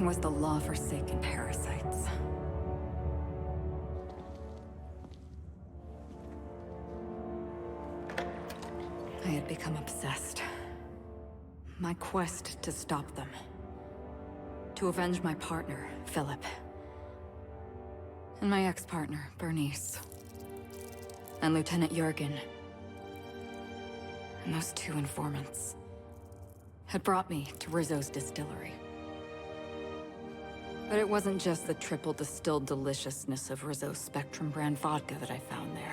It was the law-forsaken parasites. I had become obsessed. My quest to stop them. To avenge my partner, Philip. And my ex-partner, Bernice. And Lieutenant Jurgen. And those two informants had brought me to Rizzo's distillery. But it wasn't just the triple distilled deliciousness of Rizzo's Spectrum brand vodka that I found there.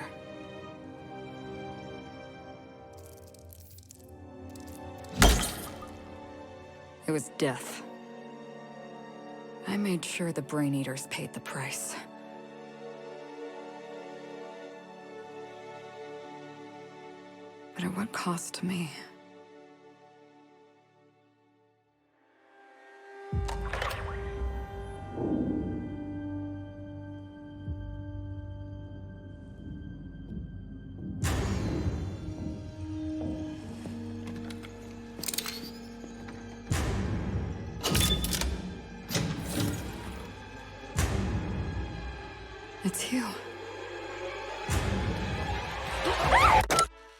It was death. I made sure the Brain Eaters paid the price. But at what cost to me? It's you.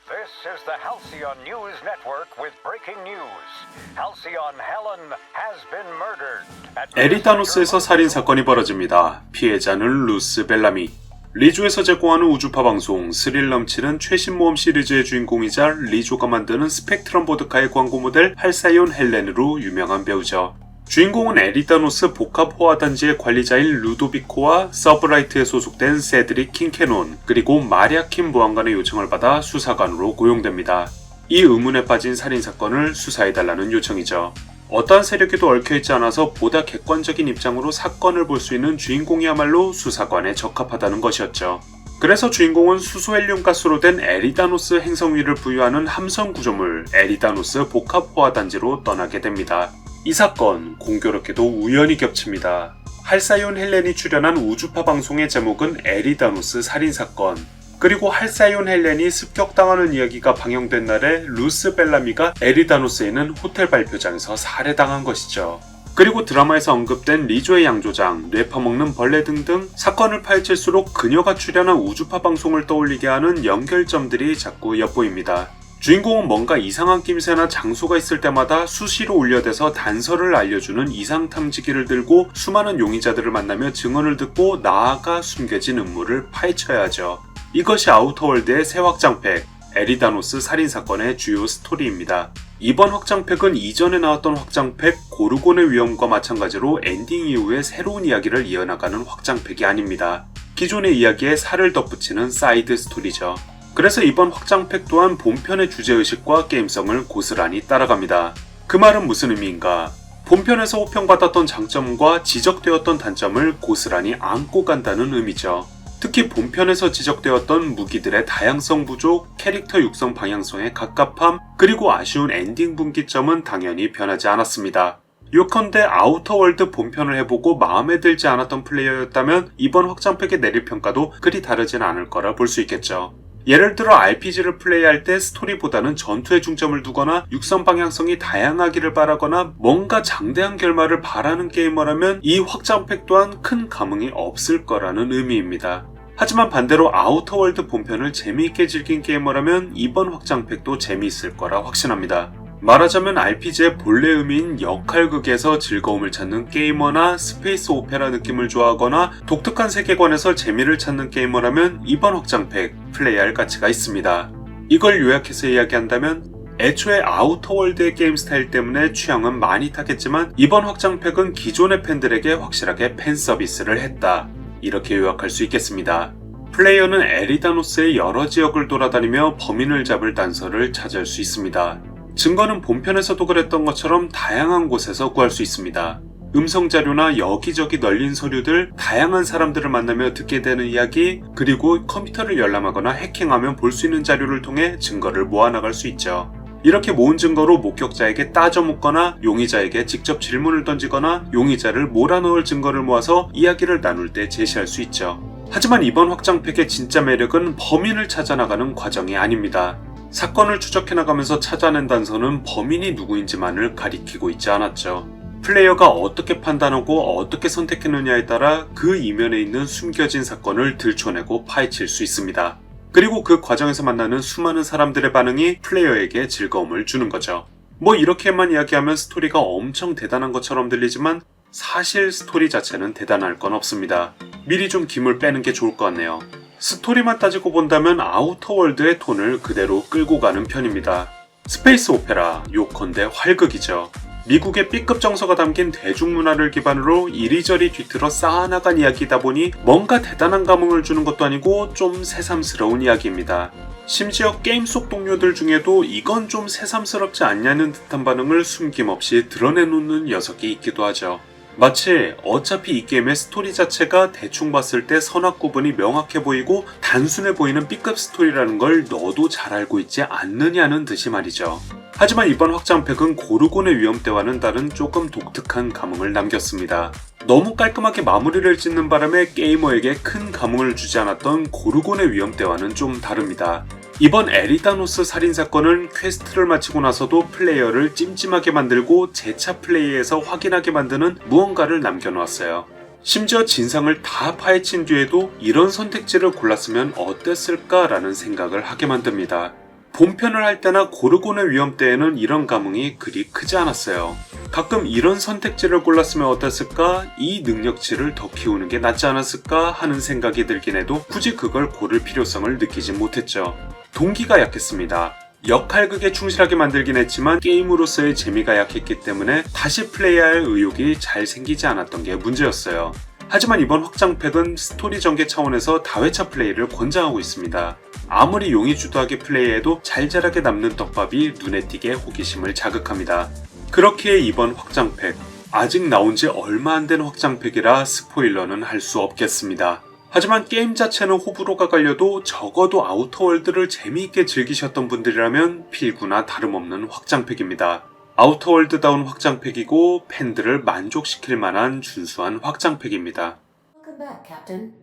This is the Halcyon News Network with breaking news. Halcyon Helen has been murdered. at 에리다노스에서 살인 사건이 벌어집니다. 피해자는 루스 벨라미. 리조에서 제공하는 우주파 방송 스릴 넘치는 최신 모험 시리즈의 주인공이자 리조가 만드는 스펙트럼 보드카의 광고 모델 할사이온 헬렌으로 유명한 배우죠. 주인공은 에리다노스 복합 호화 단지의 관리자인 루도비코와 서브라이트에 소속된 세드릭 킹캐논 그리고 마리아 킴 보안관의 요청을 받아 수사관으로 고용됩니다. 이 의문에 빠진 살인 사건을 수사해달라는 요청이죠. 어떠한 세력에도 얽혀있지 않아서 보다 객관적인 입장으로 사건을 볼 수 있는 주인공이야말로 수사관에 적합하다는 것이었죠. 그래서 주인공은 수소헬륨 가스로 된 에리다노스 행성 위를 부유하는 함성 구조물 에리다노스 복합 호화 단지로 떠나게 됩니다. 이 사건 공교롭게도 우연히 겹칩니다. 할사이온 헬렌이 출연한 우주파 방송의 제목은 에리다노스 살인 사건. 그리고 할사이온 헬렌이 습격당하는 이야기가 방영된 날에 루스 벨라미가 에리다노스에 있는 호텔 발표장에서 살해당한 것이죠. 그리고 드라마에서 언급된 리조의 양조장, 뇌파먹는 벌레 등등 사건을 파헤칠수록 그녀가 출연한 우주파 방송을 떠올리게 하는 연결점들이 자꾸 엿보입니다. 주인공은 뭔가 이상한 낌새나 장소가 있을 때마다 수시로 울려대서 단서를 알려주는 이상 탐지기를 들고 수많은 용의자들을 만나며 증언을 듣고 나아가 숨겨진 음모를 파헤쳐야 하죠. 이것이 아우터월드의 새 확장팩 에리다노스 살인 사건의 주요 스토리입니다. 이번 확장팩은 이전에 나왔던 확장팩 고르곤의 위험과 마찬가지로 엔딩 이후에 새로운 이야기를 이어나가는 확장팩이 아닙니다. 기존의 이야기에 살을 덧붙이는 사이드 스토리죠. 그래서 이번 확장팩 또한 본편의 주제의식과 게임성을 고스란히 따라갑니다. 그 말은 무슨 의미인가? 본편에서 호평받았던 장점과 지적되었던 단점을 고스란히 안고 간다는 의미죠. 특히 본편에서 지적되었던 무기들의 다양성 부족, 캐릭터 육성 방향성의 갑갑함, 그리고 아쉬운 엔딩 분기점은 당연히 변하지 않았습니다. 요컨대 아우터월드 본편을 해보고 마음에 들지 않았던 플레이어였다면 이번 확장팩의 내릴 평가도 그리 다르진 않을 거라 볼 수 있겠죠. 예를 들어 RPG를 플레이할 때 스토리보다는 전투에 중점을 두거나 육성 방향성이 다양하기를 바라거나 뭔가 장대한 결말을 바라는 게이머라면 이 확장팩 또한 큰 감흥이 없을 거라는 의미입니다. 하지만 반대로 아우터월드 본편을 재미있게 즐긴 게이머라면 이번 확장팩도 재미있을 거라 확신합니다. 말하자면 RPG의 본래 의미인 역할극에서 즐거움을 찾는 게이머나 스페이스 오페라 느낌을 좋아하거나 독특한 세계관에서 재미를 찾는 게이머라면 이번 확장팩 플레이할 가치가 있습니다. 이걸 요약해서 이야기한다면 애초에 아우터월드의 게임 스타일 때문에 취향은 많이 타겠지만 이번 확장팩은 기존의 팬들에게 확실하게 팬 서비스를 했다. 이렇게 요약할 수 있겠습니다. 플레이어는 에리다노스의 여러 지역을 돌아다니며 범인을 잡을 단서를 찾을 수 있습니다. 증거는 본편에서도 그랬던 것처럼 다양한 곳에서 구할 수 있습니다. 음성 자료나 여기저기 널린 서류들, 다양한 사람들을 만나며 듣게 되는 이야기, 그리고 컴퓨터를 열람하거나 해킹하면 볼 수 있는 자료를 통해 증거를 모아나갈 수 있죠. 이렇게 모은 증거로 목격자에게 따져 묻거나 용의자에게 직접 질문을 던지거나 용의자를 몰아넣을 증거를 모아서 이야기를 나눌 때 제시할 수 있죠. 하지만 이번 확장팩의 진짜 매력은 범인을 찾아나가는 과정이 아닙니다. 사건을 추적해 나가면서 찾아낸 단서는 범인이 누구인지만을 가리키고 있지 않았죠. 플레이어가 어떻게 판단하고 어떻게 선택했느냐에 따라 그 이면에 있는 숨겨진 사건을 들춰내고 파헤칠 수 있습니다. 그리고 그 과정에서 만나는 수많은 사람들의 반응이 플레이어에게 즐거움을 주는 거죠. 뭐 이렇게만 이야기하면 스토리가 엄청 대단한 것처럼 들리지만 사실 스토리 자체는 대단할 건 없습니다. 미리 좀 김을 빼는 게 좋을 것 같네요. 스토리만 따지고 본다면 아우터월드의 톤을 그대로 끌고 가는 편입니다. 스페이스 오페라, 요컨대 활극이죠. 미국의 B급 정서가 담긴 대중문화를 기반으로 이리저리 뒤틀어 쌓아나간 이야기이다 보니 뭔가 대단한 감흥을 주는 것도 아니고 좀 새삼스러운 이야기입니다. 심지어 게임 속 동료들 중에도 이건 좀 새삼스럽지 않냐는 듯한 반응을 숨김없이 드러내놓는 녀석이 있기도 하죠. 마치 어차피 이 게임의 스토리 자체가 대충 봤을 때 선악 구분이 명확해 보이고 단순해 보이는 B급 스토리라는 걸 너도 잘 알고 있지 않느냐는 듯이 말이죠. 하지만 이번 확장팩은 고르곤의 위험대와는 다른 조금 독특한 감흥을 남겼습니다. 너무 깔끔하게 마무리를 짓는 바람에 게이머에게 큰 감흥을 주지 않았던 고르곤의 위험대와는 좀 다릅니다. 이번 에리다노스 살인사건은 퀘스트를 마치고 나서도 플레이어를 찜찜하게 만들고 재차 플레이에서 확인하게 만드는 무언가를 남겨놓았어요. 심지어 진상을 다 파헤친 뒤에도 이런 선택지를 골랐으면 어땠을까라는 생각을 하게 만듭니다. 본편을 할 때나 고르곤의 위험 때에는 이런 감흥이 그리 크지 않았어요. 가끔 이런 선택지를 골랐으면 어땠을까? 이 능력치를 더 키우는 게 낫지 않았을까? 하는 생각이 들긴 해도 굳이 그걸 고를 필요성을 느끼지 못했죠. 동기가 약했습니다. 역할극에 충실하게 만들긴 했지만 게임으로서의 재미가 약했기 때문에 다시 플레이할 의욕이 잘 생기지 않았던 게 문제였어요. 하지만 이번 확장팩은 스토리 전개 차원에서 다회차 플레이를 권장하고 있습니다. 아무리 용이 주도하게 플레이해도 잘잘하게 남는 떡밥이 눈에 띄게 호기심을 자극합니다. 그렇기에 이번 확장팩, 아직 나온 지 얼마 안 된 확장팩이라 스포일러는 할 수 없겠습니다. 하지만 게임 자체는 호불호가 갈려도 적어도 아우터월드를 재미있게 즐기셨던 분들이라면 필구나 다름없는 확장팩입니다. 아우터월드다운 확장팩이고 팬들을 만족시킬 만한 준수한 확장팩입니다. Welcome back, Captain.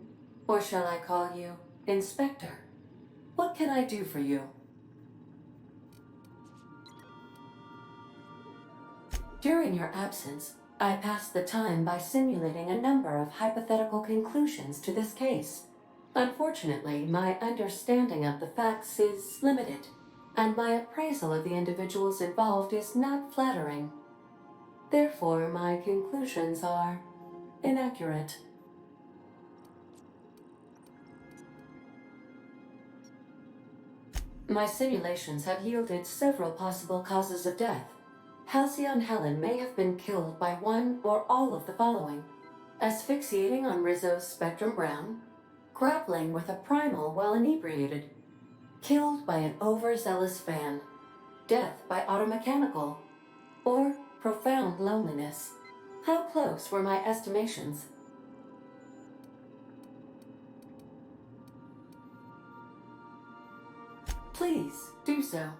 Or shall I call you Inspector? What can I do for you? During your absence, I passed the time by simulating a number of hypothetical conclusions to this case. Unfortunately, my understanding of the facts is limited, and my appraisal of the individuals involved is not flattering. Therefore, my conclusions are inaccurate. My simulations have yielded several possible causes of death. Halcyon Helen may have been killed by one or all of the following asphyxiating on Rizzo's Spectrum Brown, grappling with a primal while inebriated, killed by an overzealous fan, death by automechanical, or profound loneliness. How close were my estimations? Please do so.